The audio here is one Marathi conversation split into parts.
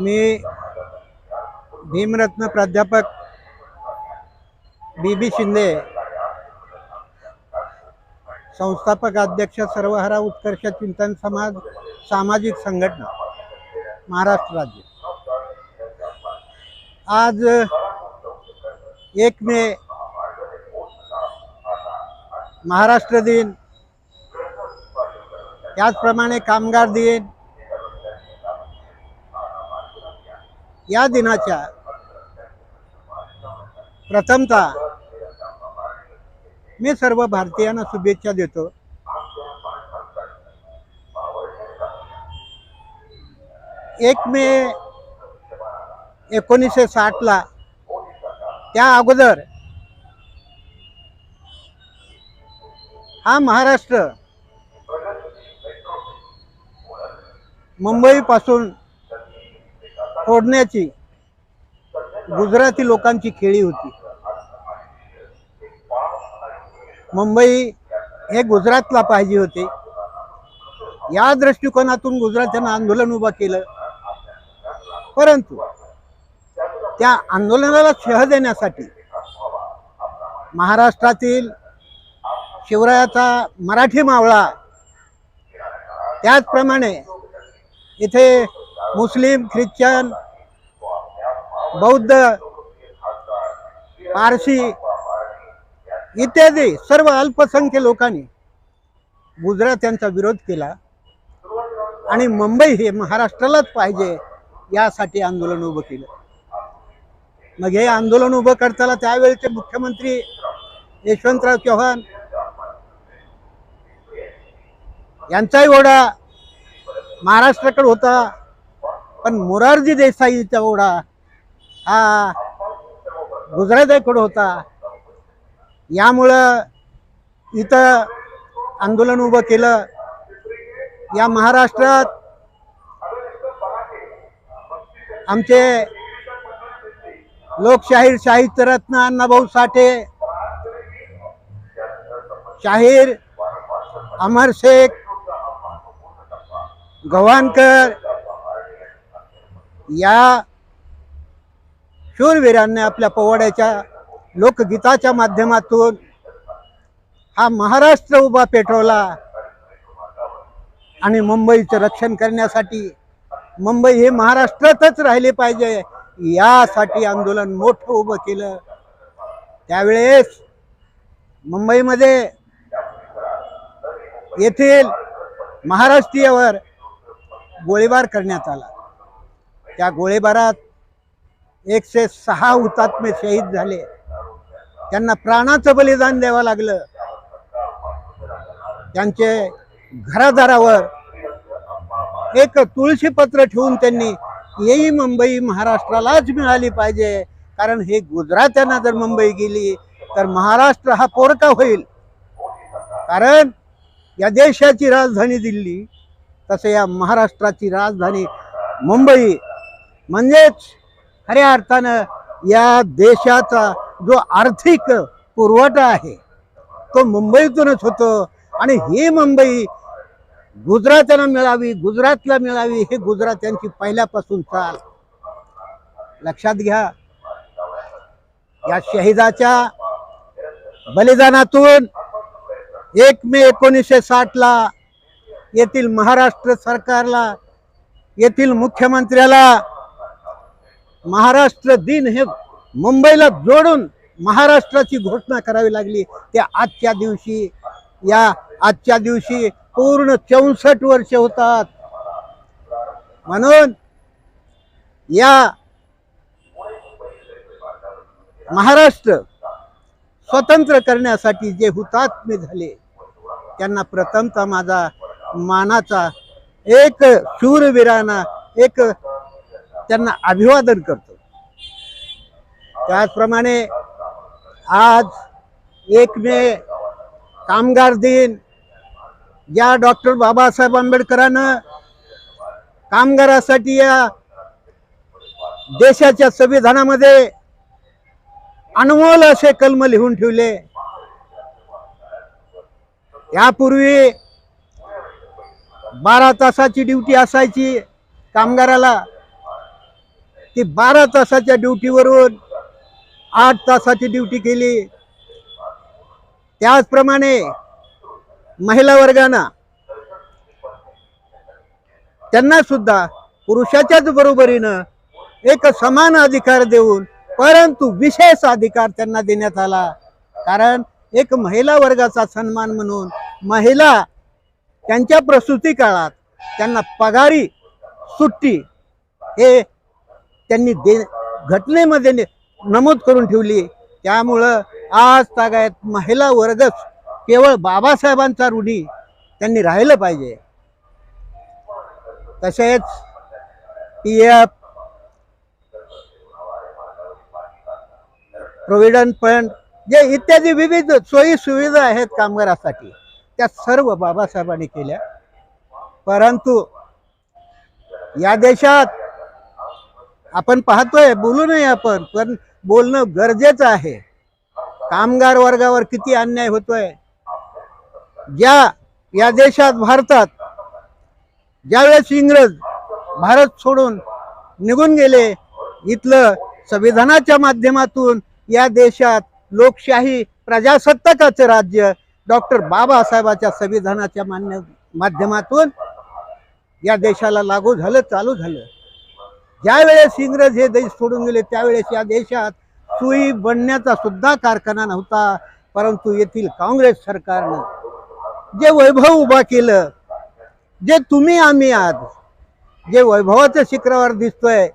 मी भीमरत्न प्राध्यापक बी बी शिंदे संस्थापक अध्यक्ष सर्वहरा उत्कर्ष चिंतन समाज सामाजिक संघटना महाराष्ट्र राज्य. आज एक मे महाराष्ट्र दिन. त्याचप्रमाणे कामगार दिन. या दिनाच्या प्रथमतः मी सर्व भारतीयांना शुभेच्छा देतो. एक मे एकोणीसशे साठला त्या अगोदर हा महाराष्ट्र मुंबईपासून फोडण्याची गुजराती लोकांची खेळी होती. मुंबई हे गुजरातला पाहिजे होते. या दृष्टिकोनातून गुजरातनं आंदोलन उभं केलं. परंतु त्या आंदोलनाला शह देण्यासाठी महाराष्ट्रातील शिवरायाचा मराठी मावळा त्याचप्रमाणे इथे मुस्लिम ख्रिश्चन बौद्ध पारसी इत्यादी सर्व अल्पसंख्य लोकांनी गुजरात यांचा विरोध केला. आणि मुंबई हे महाराष्ट्रालाच पाहिजे यासाठी आंदोलन उभं केलं. मग हे आंदोलन उभं करताना त्यावेळेचे मुख्यमंत्री यशवंतराव चव्हाण यांचाही ओढा महाराष्ट्राकडे होता. पण मोरारजी देसाईचा ओढा हा गुजराताकडे होता. यामुळं इथं आंदोलन उभं केलं. या महाराष्ट्रात आमचे लोकशाहीर साहित्यरत्न अण्णाभाऊ साठे शाहीर अमर शेख गव्हाणकर या शूरवीरांनी आपल्या पोवाड्याच्या लोकगीताच्या माध्यमातून हा महाराष्ट्र उभा पेटवला आणि मुंबईचं रक्षण करण्यासाठी मुंबई हे महाराष्ट्रातच राहिले पाहिजे यासाठी आंदोलन मोठं उभं केलं. त्यावेळेस मुंबईमध्ये येथील महाराष्ट्रीयवर गोळीबार करण्यात आला. त्या गोळीबारात एकशे सहा हुतात्मे शहीद झाले. त्यांना प्राणाचं बलिदान द्यावं लागलं. त्यांचे घरादारावर एक तुळशी पत्र ठेवून त्यांनी येई मुंबई महाराष्ट्रालाच मिळाली पाहिजे. कारण हे गुजरात्यांना जर मुंबई गेली तर महाराष्ट्र हा पोरका होईल. कारण या देशाची राजधानी दिल्ली तसे या महाराष्ट्राची राजधानी मुंबई म्हणजेच खऱ्या अर्थानं या देशाचा जो आर्थिक पुरवठा आहे तो मुंबईतूनच होतो. आणि ही मुंबई गुजरातला मिळावी गुजरातला मिळावी हे गुजरात्यांची पहिल्यापासून चाल. लक्षात घ्या या शहीदाच्या बलिदानातून एक मे एकोणीसशे साठला येथील महाराष्ट्र सरकारला येथील मुख्यमंत्र्याला महाराष्ट्र दिन हे मुंबईला जोडून महाराष्ट्राची घोषणा करावी लागली. त्या आजच्या दिवशी या आजच्या दिवशी पूर्ण चौसष्ट वर्ष होतात. म्हणून या महाराष्ट्र स्वतंत्र करण्यासाठी जे हुतात्मे झाले त्यांना प्रथमता माझा मानाचा एक शूरवीरांना एक त्यांना अभिवादन करतो. त्याचप्रमाणे आज एक मे कामगार दिन. या डॉक्टर बाबासाहेब आंबेडकरानं कामगारासाठी या देशाच्या संविधानामध्ये अनमोल असे कलम लिहून ठेवले. यापूर्वी बारा तासाची ड्युटी असायची कामगाराला. ती बारा तासाच्या ड्युटीवरून आठ तासाची ड्युटी केली. त्याचप्रमाणे महिला वर्गांना त्यांना सुद्धा पुरुषाच्याच बरोबरीनं एक समान अधिकार देऊन परंतु विशेष अधिकार त्यांना देण्यात आला. कारण एक महिला वर्गाचा सन्मान म्हणून महिला त्यांच्या प्रसूती काळात त्यांना पगारी सुट्टी हे त्यांनी दे घटनेमध्ये नमूद करून ठेवली. त्यामुळं आज तागायत महिला वर्गच केवळ बाबासाहेबांचा ऋणी त्यांनी राहिलं पाहिजे. तसेच पी एफ प्रोव्हिडंट फंड जे इत्यादी विविध सोयी सुविधा आहेत कामगारासाठी त्या सर्व बाबासाहेबांनी केल्या. परंतु या देशात आपण पाहतोय बोलू नये आपण पण बोलणं गरजेचं आहे. कामगार वर्गावर किती अन्याय होतोय. ज्या या देशात भारतात ज्यावेळेस इंग्रज भारत सोडून निघून गेले इथलं संविधानाच्या माध्यमातून या देशात लोकशाही प्रजासत्ताकाचं राज्य डॉक्टर बाबासाहेबाच्या संविधानाच्या मान्य माध्यमातून या देशाला लागू झालं चालू झालं. ज्यावेळेस इंग्रज हे देश सोडून गेले त्यावेळेस या देशात सुई बनण्याचा सुद्धा कारखाना नव्हता परंतु येथील काँग्रेस सरकारनं जे वैभव उभा केलं जे तुम्ही आम्ही आज जे वैभवाच्या शिखरावर दिसतोय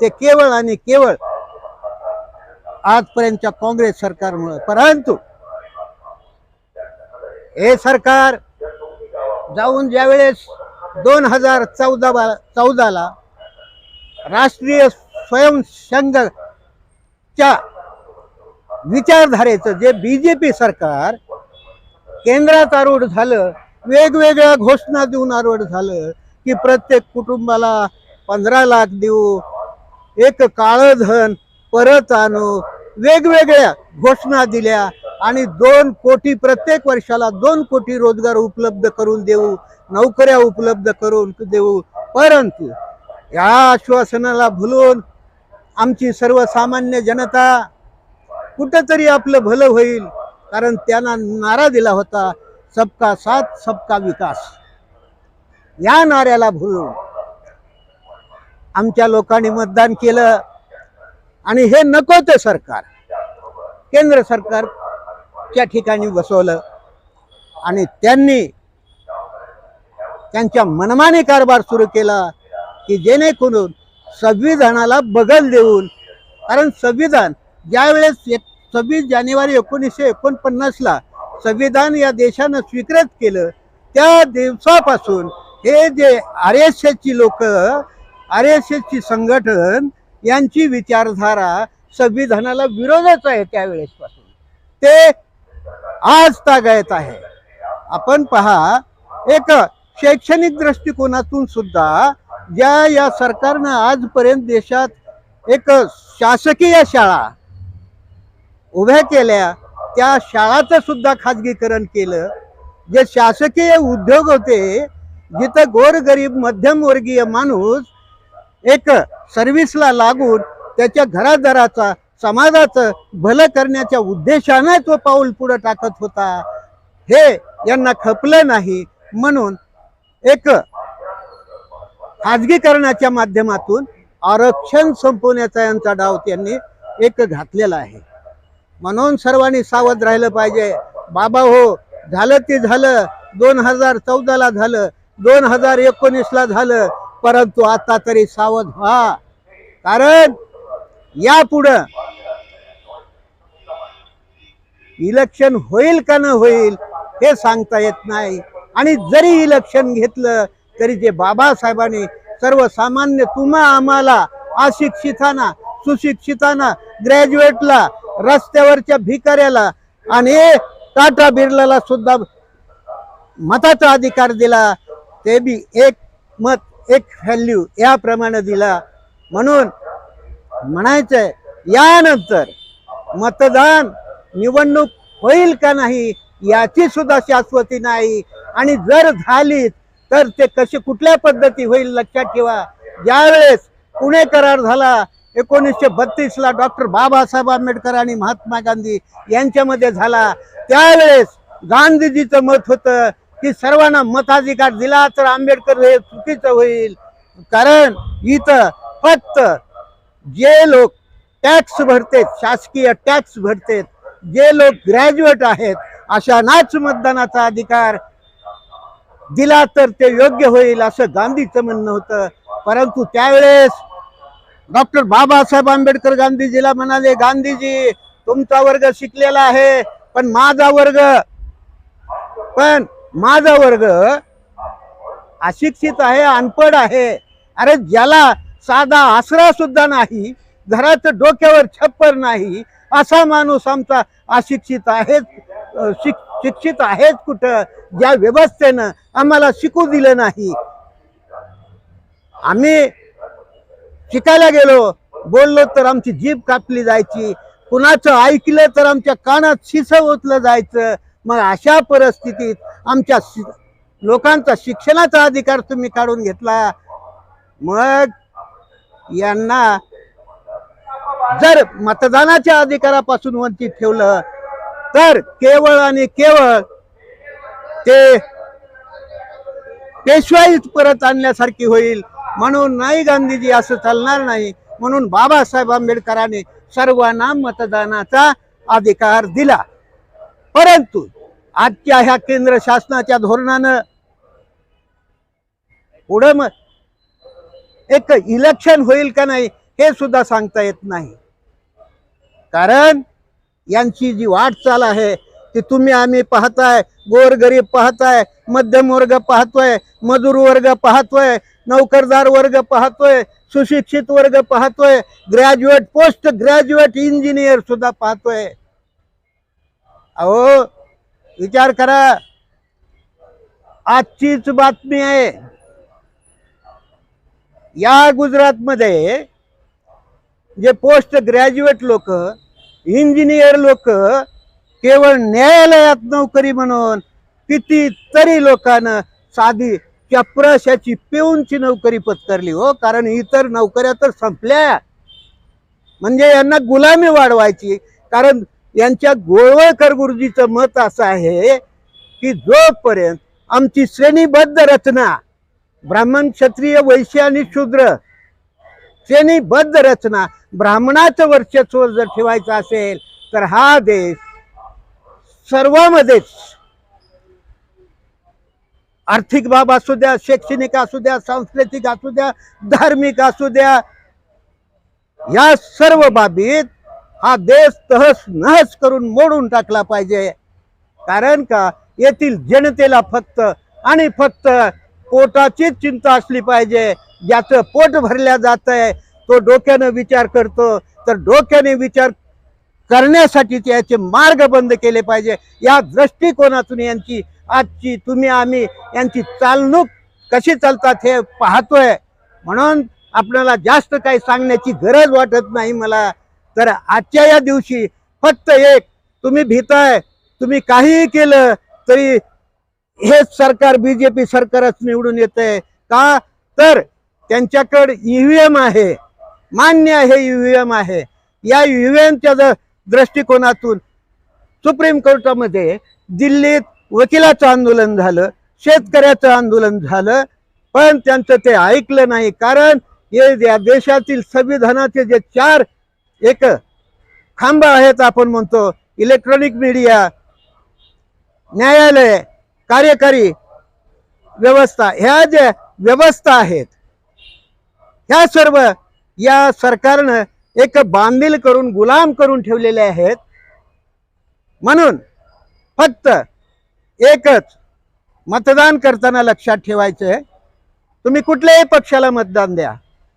ते केवळ आणि केवळ आजपर्यंतच्या काँग्रेस सरकारमुळे. परंतु हे सरकार जाऊन ज्यावेळेस दोन हजार चौदा चौदाला राष्ट्रीय स्वयंसंघच्या विचारधारेचं जे बी जे पी सरकार केंद्रात आरूढ झालं वेगवेगळ्या घोषणा देऊन आरूढ झालं की प्रत्येक कुटुंबाला पंधरा लाख देऊ एक काळं धन परत आणू वेगवेगळ्या घोषणा दिल्या आणि दोन कोटी प्रत्येक वर्षाला दोन कोटी रोजगार उपलब्ध करून देऊ नोकऱ्या उपलब्ध करून देऊ. परंतु या आश्वासनाला भुलून आमची सर्वसामान्य जनता कुठंतरी आपलं भलं होईल कारण त्यांना नारा दिला होता सबका साथ सबका विकास. या नाऱ्याला भुलून आमच्या लोकांनी मतदान केलं आणि हे नको ते सरकार. केंद्र सरकारच्या ठिकाणी बसवलं आणि त्यांनी त्यांच्या मनमानी कारभार सुरू केला. की जेणेकरून संविधानाला बगल देऊन कारण संविधान ज्यावेळेस एक सव्वीस जानेवारी एकोणीसशे एकोणपन्नासला संविधान या देशानं स्वीकृत केलं त्या दिवसापासून हे जे आर एस एसची लोक आर एस एसची संघटन यांची विचारधारा संविधानाला विरोधच आहे त्यावेळेसपासून. ते आज तागायत आहे. आपण पहा एक शैक्षणिक दृष्टिकोनातून सुद्धा ज्या या सरकारनं आजपर्यंत देशात एक शासकीय शाळा उभ्या केल्या त्या शाळाचं सुद्धा खाजगीकरण केलं. जे शासकीय उद्योग होते जिथं गोरगरीब मध्यमवर्गीय माणूस एक सर्व्हिसला लागून त्याच्या घरादाराचा समाजाचं भलं करण्याच्या उद्देशाने तो पाऊल पुढे टाकत होता. हे यांना खपलं नाही. म्हणून एक खाजगीकरणाच्या माध्यमातून आरक्षण संपवण्याचा यांचा डाव त्यांनी एक घातलेला आहे. म्हणून सर्वांनी सावध राहिलं पाहिजे. बाबा हो झालं ते झालं. दोन हजार चौदाला झालं. दोन हजार एकोणीसला झालं. परंतु आता तरी सावध व्हा. कारण यापुढं इलेक्शन होईल का न होईल हे सांगता येत नाही. आणि जरी इलेक्शन घेतलं तरी जे बाबासाहेबांनी सर्वसामान्य तुम्हा आम्हाला अशिक्षितांना सुशिक्षितांना ग्रॅज्युएटला रस्त्यावरच्या भिकाऱ्याला आणि टाटा बिर्लाला सुद्धा मताचा अधिकार दिला ते बी एक मत एक व्हॅल्यू याप्रमाणे दिला. म्हणून म्हणायचंय यानंतर मतदान निवडणूक होईल का नाही याची सुद्धा शाश्वती नाही. आणि जर झाली तर ते कसे कुठल्या पद्धती होईल लक्षात ठेवा. ज्यावेळेस पुणे करार झाला एकोणीसशे बत्तीसला डॉक्टर बाबासाहेब आंबेडकर आणि महात्मा गांधी यांच्यामध्ये झाला. त्यावेळेस गांधीजीचं मत होतं की सर्वांना मताधिकार दिला तर आंबेडकर हे चुकीचं होईल. कारण इथं फक्त जे लोक टॅक्स भरतेत शासकीय टॅक्स भरतेत जे लोक ग्रॅज्युएट आहेत अशांनाच मतदानाचा अधिकार दिला तर ते योग्य होईल असं गांधीचं म्हणणं होतं. परंतु त्यावेळेस डॉक्टर बाबासाहेब आंबेडकर गांधीजीला म्हणाले गांधीजी तुमचा वर्ग शिकलेला आहे पण माझा वर्ग पण माझा वर्ग अशिक्षित आहे अनपड आहे. अरे ज्याला साधा आसरा सुद्धा नाही घराचं डोक्यावर छप्पर नाही असा माणूस आमचा अशिक्षित आहे शिक्षित आहेच कुठं? ज्या व्यवस्थेनं आम्हाला शिकू दिलं नाही. आम्ही शिकायला गेलो बोललो तर आमची जीभ कापली जायची कुणाचं ऐकलं तर आमच्या कानात शिस ओतलं जायचं. मग अशा परिस्थितीत आमच्या लोकांचा शिक्षणाचा अधिकार तुम्ही काढून घेतला. मग यांना जर मतदानाच्या अधिकारापासून वंचित ठेवलं तर केवळ आणि केवळ ते पेशवाईत परत आणण्यासारखी होईल म्हणून नाही गांधीजी असं चालणार नाही म्हणून बाबासाहेब आंबेडकरांनी सर्वांना मतदानाचा अधिकार दिला. परंतु आजच्या ह्या केंद्र शासनाच्या धोरणानं पुढं मग एक इलेक्शन होईल का नाही हे सुद्धा सांगता येत नाही. कारण यांची जी वाटचाल आहे की तुम्ही आम्ही पाहताय गोरगरीब पाहताय मध्यम वर्ग पाहतोय मजूर वर्ग पाहतोय नोकरदार वर्ग पाहतोय सुशिक्षित वर्ग पाहतोय ग्रॅज्युएट पोस्ट ग्रॅज्युएट इंजिनियर सुद्धा पाहतोय. अहो विचार करा. आजचीच बातमी आहे. या गुजरातमध्ये जे पोस्ट ग्रॅज्युएट लोक इंजिनियर लोक केवळ न्यायालयात नोकरी म्हणून कितीतरी लोकांना साधी चपराशाची पिऊनची नोकरी पत्करली हो. कारण इतर नोकऱ्या तर संपल्या. म्हणजे यांना गुलामी वाढवायची. कारण यांच्या गोळवळकर गुरुजीचं मत असं आहे की जोपर्यंत आमची श्रेणीबद्ध रचना ब्राह्मण क्षत्रिय वैश्य आणि शूद्र श्रेणीबद्ध रचना ब्राह्मणाचं वर्चस्व जर ठेवायचं असेल तर हा देश सर्वामध्येच. आर्थिक बाब असू द्या शैक्षणिक असू द्या सांस्कृतिक असू द्या धार्मिक असू द्या या सर्व बाबीत हा देश तहस नहस करून मोडून टाकला पाहिजे. कारण का? येथील जनतेला फक्त आणि फक्त पोटाचीच चिंता असली पाहिजे. ज्याचं पोट भरल्या जात आहे तो डोक्यानं विचार करतो. तर डोक्याने विचार करण्यासाठी त्याचे मार्ग बंद केले पाहिजे. या दृष्टिकोनातून यांची आजची तुम्ही आम्ही यांची चालणूक कशी चालतात हे पाहतोय. म्हणून आपल्याला जास्त काही सांगण्याची गरज वाटत नाही मला. तर आजच्या या दिवशी फक्त एक तुम्ही भीताय तुम्ही काहीही केलं तरी हेच सरकार बीजेपी सरकारच निवडून येतंय. का? तर त्यांच्याकडे ईव्हीएम आहे. मान्य आहे ईव्हीएम आहे. या ईव्हीएमच्या दृष्टिकोनातून सुप्रीम कोर्टामध्ये दिल्लीत वकिलाचं आंदोलन झालं शेतकऱ्याचं आंदोलन झालं पण त्यांचं ते ऐकलं नाही. कारण हे या देशातील संविधानाचे जे चार एक खांब आहेत आपण म्हणतो इलेक्ट्रॉनिक मीडिया न्यायालय कार्यकारी व्यवस्था ह्या ज्या व्यवस्था आहेत ह्या सर्व या सरकारनं एक बांधील करून गुलाम करून ठेवलेले आहेत. म्हणून फक्त एकच मतदान करताना लक्षात ठेवायचं. तुम्ही कुठल्याही पक्षाला मतदान द्या.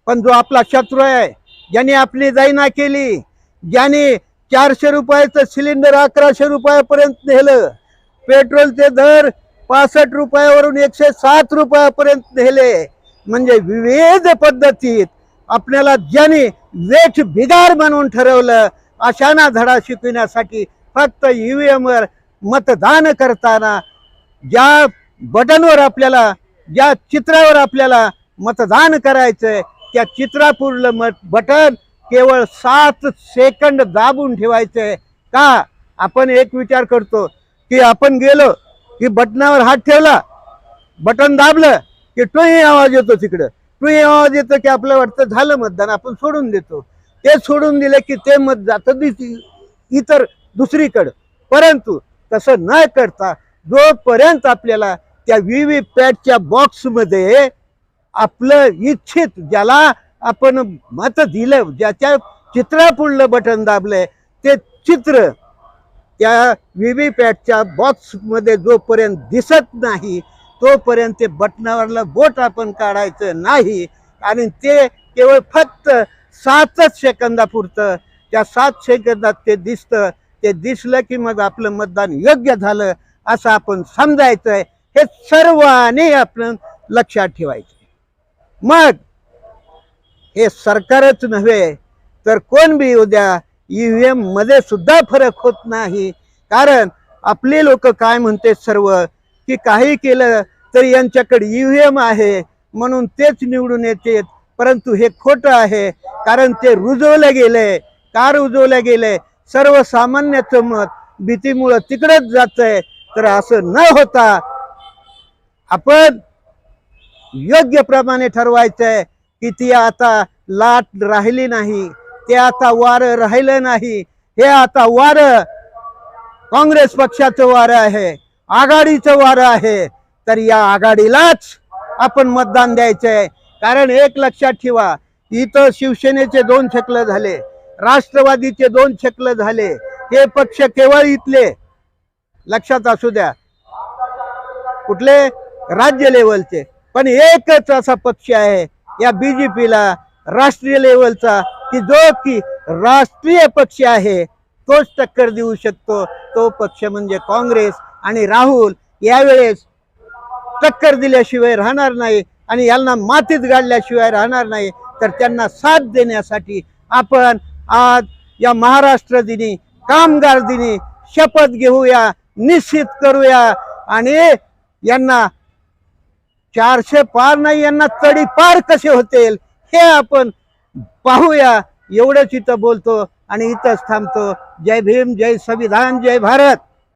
पण जो आपला शत्रू आहे ज्याने आपली जाईना केली ज्याने चारशे रुपयाचं सिलेंडर अकराशे रुपयापर्यंत नेलं पेट्रोलचे दर पासष्ट रुपयावरून एकशे सात रुपयापर्यंत नेले म्हणजे विविध पद्धतीत आपल्याला ज्याने वेठ बिगार म्हणून ठरवलं अशांना धडा शिकविण्यासाठी फक्त ईव्हीएम वर मतदान करताना ज्या बटनवर आपल्याला ज्या चित्रावर आपल्याला मतदान करायचंय त्या चित्रापुरलं मत बटन केवळ सात सेकंड दाबून ठेवायचंय. का? आपण एक विचार करतो की आपण गेलो की बटनावर हात ठेवला बटन दाबलं की टोही आवाज येतो तिकडं. टोही आवाज येतो की आपलं वाटतं झालं मतदान आपण सोडून देतो. ते सोडून दिलं की ते मत जातं दिस- इतर दुसरीकडं. परंतु तसं न करता जोपर्यंत आपल्याला त्या व्ही व्ही पॅटच्या बॉक्समध्ये आपलं इच्छित ज्याला आपण मत दिलं ज्याच्या चित्रापुढलं बटन दाबलंय ते चित्र त्या व्ही व्ही पॅटच्या बॉक्समध्ये जोपर्यंत दिसत नाही तोपर्यंत ते बटनावरलं बोट आपण काढायचं नाही. आणि ते केवळ फक्त सातच सेकंदापुरतं. त्या सात सेकंदात ते दिसतं. ते दिसलं की मग आपलं मतदान योग्य झालं असं आपण समजायचंय. हे सर्वांनी आपण लक्षात ठेवायचं मग हे सरकारच नव्हे तर कोण बी उद्या ईव्हीएममध्ये सुद्धा फरक होत नाही. कारण आपले लोक काय म्हणते सर्व? की काही केलं तरी यांच्याकडे ईव्हीएम आहे म्हणून तेच निवडून येते. परंतु हे खोटं आहे कारण ते रुजवलं गेलंय का रुजवलं गेलंय सर्वसामान्याचं मत भीतीमुळं तिकडंच जात आहे तर असं न होता आपण योग्य प्रमाणे ठरवायचंय की ती आता लाट राहिली नाही ते आता वार राहिलं नाही. हे आता वार काँग्रेस पक्षाचं वार आहे. आघाडीचं वार आहे तर या आघाडीलाच आपण मतदान द्यायचंय. कारण एक लक्षात ठेवा इथं शिवसेनेचे दोन शकलं झाले राष्ट्रवादीचे दोन शकलं झाले हे पक्ष केवळ इथले. लक्षात असू द्या. कुठले? राज्य लेवलचे. पण एकच असा पक्ष आहे या बीजेपीला राष्ट्रीय लेवलचा की जो की राष्ट्रीय पक्ष आहे तोच टक्कर देऊ शकतो. तो पक्ष म्हणजे काँग्रेस. आणि राहुल यावेळेस टक्कर दिल्याशिवाय राहणार नाही आणि यांना मातीत गाडल्याशिवाय राहणार नाही तर त्यांना साथ देण्यासाठी आपण आज या महाराष्ट्र दिनी कामगार दिनी शपथ घेऊया निश्चित करूया. आणि यांना चारशे पार नाही यांना तडी पार कसे होतील हे आपण पाहूया. एवढंच इथं बोलतो आणि इथंच थांबतो. जय भीम जय संविधान जय भारत.